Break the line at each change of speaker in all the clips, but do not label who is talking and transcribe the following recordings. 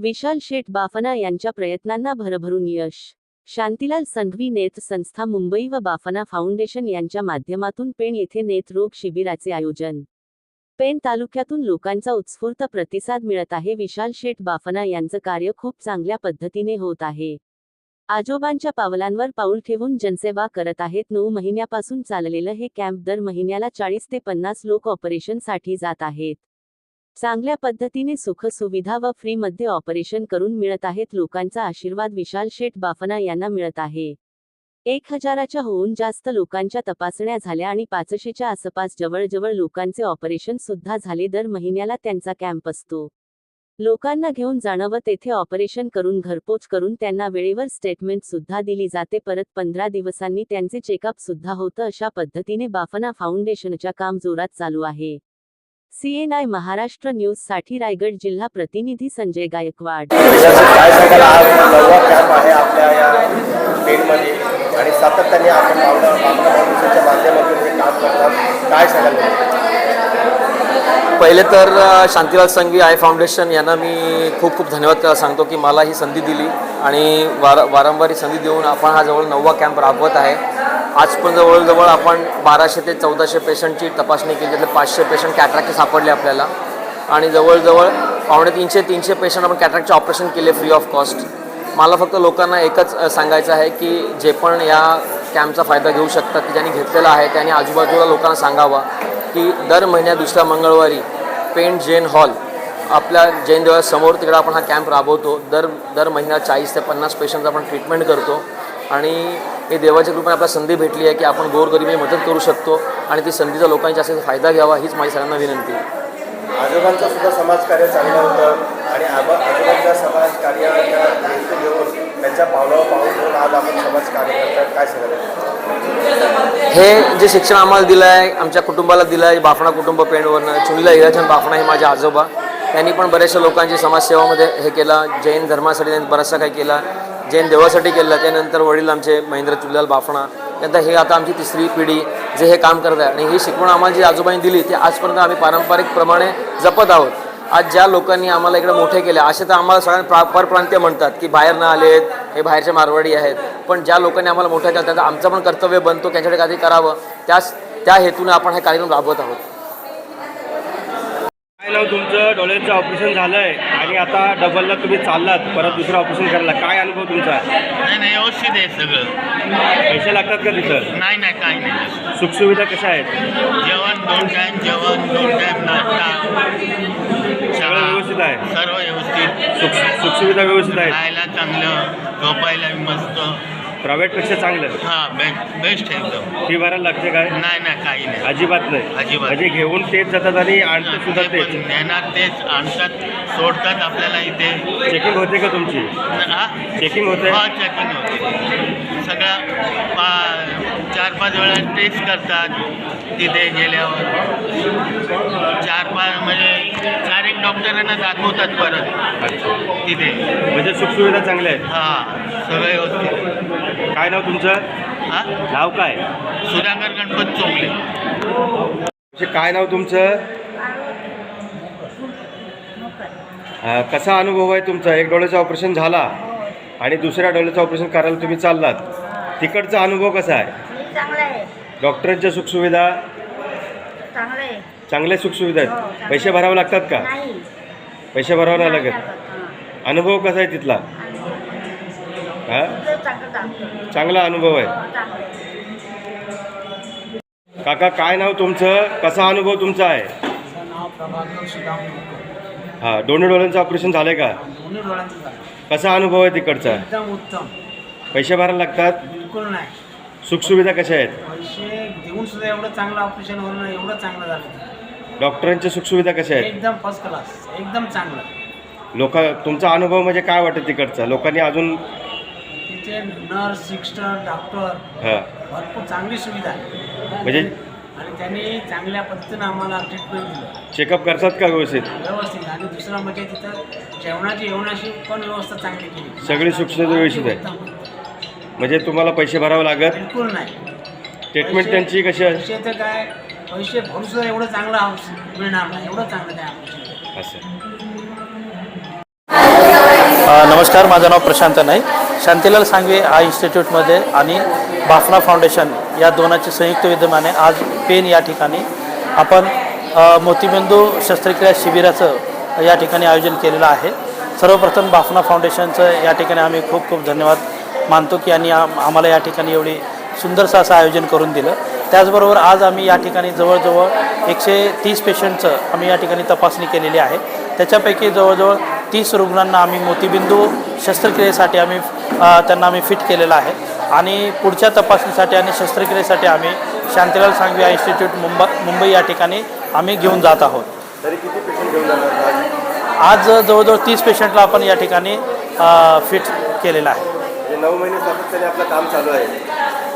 विशाल शेठ बाफना यांच्या प्रयत्नांना भरभरून यश. शांतीलाल संघवी नेत संस्था मुंबई व बाफना फाउंडेशन यांच्या माध्यमातून पेण येथे नेत्ररोग शिबिराचे आयोजन. पेण तालुक्यातून लोकांचा उत्स्फूर्त प्रतिसाद मिळत आहे. विशाल शेठ बाफना यांचं कार्य खूप चांगल्या पद्धतीने होत आहे. आजोबांच्या पावलांवर पाऊल ठेवून जनसेवा करत आहेत. नऊ महिन्यापासून चाललेलं हे कॅम्प दर महिन्याला चाळीस ते पन्नास लोक ऑपरेशनसाठी जात आहेत. चांगल्या पद्धतीने सुखसुविधा व फ्रीमध्ये ऑपरेशन करून मिळत आहेत लोकांचा आशीर्वाद विशाल शेठ बाफना यांना मिळत आहे. एक हजाराच्या होऊन जास्त लोकांच्या तपासण्या झाल्या आणि पाचशेच्या आसपास जवळजवळ लोकांचे ऑपरेशन सुद्धा झाले दर महिन्याला त्यांचा कॅम्प असतो. लोकांना घेऊन जाणं व तेथे ऑपरेशन करून घरपोच करून त्यांना वेळेवर स्टेटमेंट सुद्धा दिली जाते. परत पंधरा दिवसांनी त्यांचे चेकअप सुद्धा होतं अशा पद्धतीने बाफना फाउंडेशनच्या काम जोरात चालू आहे. सीएनआय महाराष्ट्र न्यूजसाठी रायगड जिल्हा प्रतिनिधी संजय गायकवाड
आणि सातत्याने आपण माध्यमातून हे काम करतात काय सांगाल
पहिले तर शांतीलाल संघवी आय फाउंडेशन यांना मी खूप खूप धन्यवाद सांगतो की मला ही संधी दिली आणि वार वारंवार ही संधी देऊन आपण हा जवळ नववा कॅम्प राबवत आहे. आज पण जवळजवळ आपण बाराशे ते चौदाशे पेशंटची तपासणी केली त्यातले पाचशे पेशंट कॅट्रॅक्टचे सापडले आपल्याला. आणि जवळजवळ पावणे तीनशे तीनशे पेशंट आपण कॅट्रॅक्टचे ऑपरेशन केले फ्री ऑफ कॉस्ट मला फक्त लोकांना एकच सांगायचं आहे की जे पण या कॅम्पचा फायदा घेऊ शकतात की ज्यांनी घेतलेला आहे त्यांनी आजूबाजूला लोकांना सांगावा. की दर महिन्या दुसऱ्या मंगळवारी पेंट जैन हॉल आपल्या जैन देवळासमोर तिकडे आपण हा कॅम्प राबवतो. दर दर महिन्या चाळीस ते पन्नास पेशंट आपण ट्रीटमेंट करतो. आणि हे देवाच्या कृपेने आपल्याला संधी भेटली आहे की आपण गोरगरिबी मदत करू शकतो आणि ती संधीचा लोकांच्या असेल फायदा घ्यावा हीच माझी सगळ्यांना विनंती आहे.
आजोबांचं सुद्धा समाजकार्य चांगलं होतं आणि आबा आजोबांच्या समाजकार्याच्या त्याच्या पावलावर पाऊल घेऊन आज आपण समाजकार्य करतात काय सांगायला
हे जे शिक्षण आम्हाला दिलं आहे आमच्या कुटुंबाला दिलं आहे बाफणा कुटुंब पेंडवरनं चुनीला हिराचंद बाफणा हे माझे आजोबा. त्यांनी पण बऱ्याचशा लोकांची समाजसेवामध्ये हे केलं. जैन धर्मासाठी त्यांनी बराचसा काही केला. जैन देवासाठी केलं. त्यानंतर वडील आमचे महेंद्र चुलाल बाफणा. त्यानंतर हे आता आमची तिसरी पिढी जे हे काम करत आहे. आणि ही शिकवण आम्हाला जी आजोबांनी दिली ती आजपर्यंत आम्ही पारंपरिक प्रमाणे जपत आहोत. आज ज्या लोकांनी आम्हाला इकडे मोठे केले असे तर आम्हाला सगळ्यांना प्रा परप्रांतीय म्हणतात की बाहेर न आलेत हे बाहेरचे मारवाडी आहेत. पण ज्या लोकांनी आम्हाला मोठं केलं त्यांचं आमचं पण कर्तव्य बनतो त्यांच्याकडे काहीतरी करावं. त्याच त्या हेतूने आपण हे कार्यक्रम राबवत आहोत.
काय नाव तुमचं? डोळ्यांचं ऑपरेशन झालंय आणि आता डबलला तुम्ही चाललात परत दुसरं ऑपरेशन करायला. काय अनुभव तुमचा?
नाही नाही व्यवस्थित आहे सगळं.
पैसे लागतात का तिथं?
नाही नाही काही नाही.
सुखसुविधा कशा आहेत?
जेवण दोन टाईम जेवण दोन टाईम नाश्ता.
व्यवस्थित आहे.
सर्व व्यवस्थित.
सुख सुखसुविधा व्यवस्थित आहेत.
खायला चांगलं झोपायला बी मस्त.
प्रायव्हेटपेक्षा चांगलं
हा बेस्ट बेस्ट आहे एकदम.
फी भरायला लागते काय?
नाही नाही काही नाही.
अजिबात नाही.
अजिबात.
म्हणजे घेऊन तेच जातात आणि आणतात सुद्धा
ते
तेच.
पण तेच आणतात सोडतात आपल्याला इथे.
चेकिंग होते का तुमची?
हा?
चेकिंग होते?
हा चेकिंग होते. सगळं पा पाच वेळा टेस्ट करतात तिथे गेल्यावर. चार पाच म्हणजे चार एक डॉक्टरांना दाखवतात परत. तिथे.
म्हणजे सुखसुविधा चांगल्या आहेत.
हा सगळं व्यवस्थित
काय नाव तुमचं?
हा?
नाव काय?
सुधाकर गणपत चोंगले.
म्हणजे काय नाव तुमचं? कसा अनुभव आहे तुमचा? एक डोळ्याचं ऑपरेशन झाला आणि दुसऱ्या डोळ्याचं ऑपरेशन करायला तुम्ही चाललात. तिकडचा अनुभव कसा आहे?
चांगलं आहे.
डॉक्टरांच्या सुखसुविधा?
चांगलं आहे.
चांगल्या सुखसुविधा आहेत. पैसे भरावे लागतात का?
नाही.
पैसे भरावे नाही लागत. अनुभव कसा आहे तिथला?
हां.
हा
चांगलं चांगलं
चांगला अनुभव आहे.
चांगलं आहे.
काका काय नाव तुमचं? कसा अनुभव तुमचा आहे? हा दोन्ही डोळ्यांचं ऑपरेशन झालंय का?
दोन्ही डोळ्यांचं झालं
कसा अनुभव आहे तिकडचा?
एकदम उत्तम.
पैसे भरायला लागतात?
बिलकुल नाही.
सुखसुविधा कशा आहेत?
पैसे देऊन सुद्धा एवढं चांगलं ऑपरेशन होणं एवढं चांगलं झालं
डॉक्टरांच्या सुखसुविधा कशा आहेत?
एकदम फर्स्ट क्लास एकदम चांगलं.
लोक तुमचा अनुभव म्हणजे काय वाटतं तिकडचा? लोकांनी अजून
तिथे नर्स सिस्टर डॉक्टर
हा.
भरपूर चांगली सुविधा आहे.
म्हणजे
आणि त्यांनी चांगल्या पद्धतीनं आम्हाला ट्रीटमेंट दिलं.
चेकअप करतात का व्यवस्थित?
व्यवस्थित. आणि दुसरं म्हणजे तिथं जेवणाची जेवणाची पण व्यवस्था चांगली केली.
सगळी सुखसुविधा व्यवस्थित आहे. म्हणजे तुम्हाला पैसे भरावे लागत?
बिलकुल नाही.
ट्रीटमेंट
पैसे-
त्यांची कशी आहे?
पैसे तर काय पैसे भरून सुद्धा एवढं चांगलं मिळणार नाही एवढं चांगलं काय
असं.
नमस्कार माझं नाव प्रशांत नाईक. शांतीलाल सांगवे हा इन्स्टिट्यूटमध्ये आणि बाफना फाउंडेशन या दोनाचे संयुक्त विद्यमाने आज पेन या ठिकाणी आपण अ, मोतीबिंदू शस्त्रक्रिया शिबिराचं या ठिकाणी आयोजन केलेलं आहे. सर्वप्रथम बाफना फाउंडेशनचं या ठिकाणी आम्ही खूप खूप धन्यवाद मानतो की आम आम्हाला या ठिकाणी एवढी सुंदरसं असं आयोजन करून दिलं. त्याचबरोबर आज आम्ही या ठिकाणी जवळजवळ एकशे तीस पेशंटचं आम्ही या ठिकाणी तपासणी केलेली आहे. त्याच्यापैकी जवळजवळ तीस रुग्णांना आम्ही मोतीबिंदू शस्त्रक्रियेसाठी आम्ही त्यांना आम्ही फिट केलेलं आहे. आणि पुढच्या तपासणीसाठी आणि शस्त्रक्रियेसाठी आम्ही शांतीलाल सांगवी या इन्स्टिट्यूट मुंबई मुंबई या ठिकाणी आम्ही घेऊन जात आहोत.
तरी किती पेशंट घेऊन जाणार? आज
जवळजवळ तीस पेशंटला आपण या ठिकाणी फिट केलेलं आहे.
नऊ महिने सातत्याने आपलं काम चालू आहे.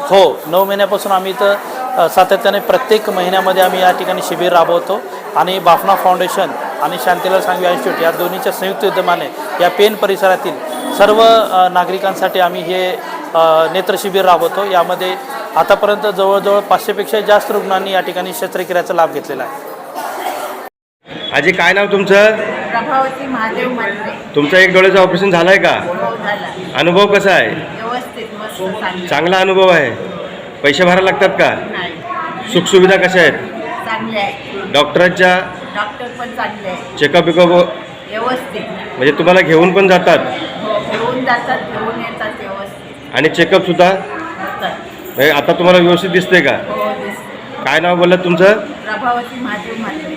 हो नऊ महिन्यापासून आम्ही इथं सातत्याने प्रत्येक महिन्यामध्ये आम्ही या ठिकाणी शिबिर राबवतो. आणि बाफना फाउंडेशन आणि शांतीलाल सांगवी इन्स्टिट्यूट या दोन्हीच्या संयुक्त विद्यमाने या पेन परिसरातील सर्व नागरिकांसाठी आम्ही हे अ, नेत्र शिबिर राबवतो. यामध्ये आतापर्यंत जवळजवळ पाचशेपेक्षा जास्त रुग्णांनी या ठिकाणी शस्त्रक्रियाचा लाभ घेतलेला आहे.
आजी काय नाव तुमचं?
प्रभावती महादेव मात्रे
तुमचं एक डोळ्याचं ऑपरेशन झालं आहे का?
हो झाला.
अनुभव कसा आहे?
व्यवस्थित मस्त चांगलं
चांगला अनुभव आहे. पैसे भरायला लागतात का?
नाही.
सुखसुविधा कशा आहेत?
चांगले आहे
डॉक्टरांच्या?
डॉक्टर पण चांगले आहे
चेकअप बिकअप
व्यवस्थित.
म्हणजे तुम्हाला घेऊन पण जातात?
हो घेऊन जातात घेऊन येतात व्यवस्थित.
आणि चेकअपसुद्धा
होतात.
म्हणजे आता तुम्हाला व्यवस्थित दिसतंय का?
हो दिसते
काय नाव बोललं तुमचं?
प्रभावती महादेव मात्रे